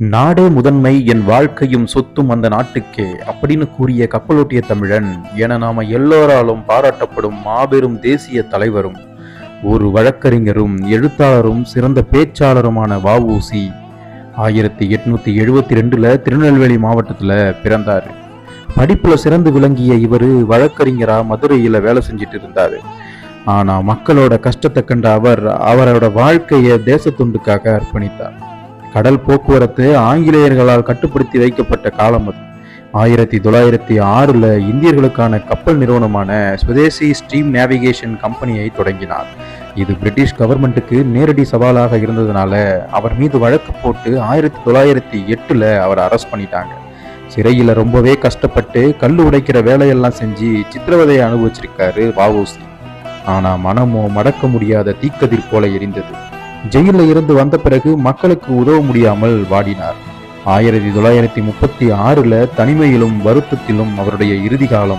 நாடே முதன்மை என் வாழ்க்கையும் சொத்தும் அந்த நாட்டுக்கே அப்படின்னு கூறிய கப்பலோட்டிய தமிழன் என நாம எல்லோராலும் பாராட்டப்படும் மாபெரும் தேசிய தலைவரும் ஒரு வழக்கறிஞரும் எழுத்தாளரும் சிறந்த பேச்சாளருமான வஉசி ஆயிரத்தி எட்நூத்தி எழுபத்தி ரெண்டுல திருநெல்வேலி மாவட்டத்துல பிறந்தாரு. படிப்புல சிறந்து விளங்கிய இவர் வழக்கறிஞரா மதுரையில வேலை செஞ்சுட்டு இருந்தாரு. ஆனா மக்களோட கஷ்டத்தை கண்ட அவர் அவரோட வாழ்க்கையை தேசத்துண்டுக்காக அர்ப்பணித்தார். கடல் போக்குவரத்து ஆங்கிலேயர்களால் கட்டுப்படுத்தி வைக்கப்பட்ட காலம் அது. ஆயிரத்தி தொள்ளாயிரத்தி ஆறில் இந்தியர்களுக்கான கப்பல் நிறுவனமான ஸ்வதேசி ஸ்ட்ரீம் நேவிகேஷன் கம்பெனியை தொடங்கினார். இது பிரிட்டிஷ் கவர்மெண்ட்டுக்கு நேரடி சவாலாக இருந்ததுனால அவர் மீது வழக்கு போட்டு ஆயிரத்தி தொள்ளாயிரத்தி எட்டில் அவர் அரெஸ்ட் பண்ணிட்டாங்க. சிறையில் ரொம்பவே கஷ்டப்பட்டு கல் உடைக்கிற வேலையெல்லாம் செஞ்சு சித்திரவதையை அனுபவிச்சிருக்காரு வஉசி ஆனால் மனமோ மடக்க முடியாத தீக்கதிர் போல எரிந்தது. ஜெயிலில் இருந்து வந்த பிறகு மக்களுக்கு உதவ முடியாமல் வாடினார். ஆயிரத்தி தொள்ளாயிரத்தி முப்பத்தி ஆறுல தனிமையிலும் வருத்தத்திலும் அவருடைய இறுதி காலம்